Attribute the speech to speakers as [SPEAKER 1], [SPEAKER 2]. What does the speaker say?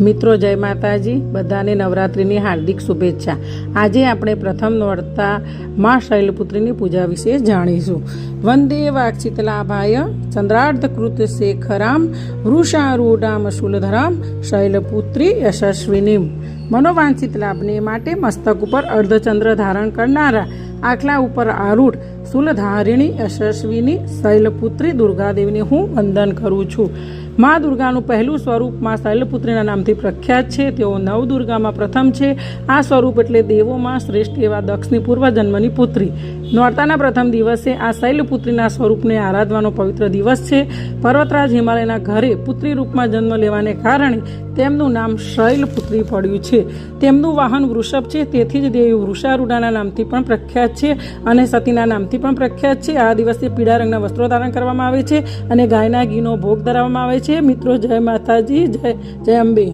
[SPEAKER 1] મિત્રો, જય માતાજી. બધાને નવરાત્રિની હાર્દિક શુભેચ્છા. આજે આપણે પ્રથમ નોરતા મા શૈલપુત્રીની પૂજા વિશે જાણીશું. વંદે વાક્ષિતલાભાય ચંદ્રાર્ધકૃત શેખરામ, વૃષારૂઢામ શૂલધરામ, શૈલપુત્રી યશસ્વિનીમ. મનોવાંછિત લાભને માટે મસ્તક ઉપર અર્ધચંદ્ર ધારણ કરનારા આખલા ઉપર આરૂઢ, શૂલધારિણી યશસ્વીની શૈલપુત્રી દુર્ગાદેવીને હું વંદન કરું છું. મા દુર્ગાનું પહેલું સ્વરૂપ મા શૈલપુત્રીના નામથી પ્રખ્યાત છે. તેઓ નવદુર્ગામાં પ્રથમ છે. આ સ્વરૂપ એટલે દેવોમાં શ્રેષ્ઠ એવા દક્ષની પૂર્વજન્મની પુત્રી. નોરતાના પ્રથમ દિવસે આ શૈલપુત્રીના સ્વરૂપને આરાધવાનો પવિત્ર દિવસ છે. પર્વતરાજ હિમાલયના ઘરે પુત્રી રૂપમાં જન્મ લેવાને કારણે તેમનું નામ શૈલપુત્રી પડ્યું છે. તેમનું વાહન વૃષભ છે. તેથી જ દેવી વૃષારૂઢાના નામથી પણ પ્રખ્યાત છે અને સતીના નામથી પણ પ્રખ્યાત છે. આ દિવસે પીળા રંગના વસ્ત્રો ધારણ કરવામાં આવે છે અને ગાયના ઘીનો ભોગ ધરાવવામાં આવે છે. મિત્રો જય માતાજી જય જય અંબે.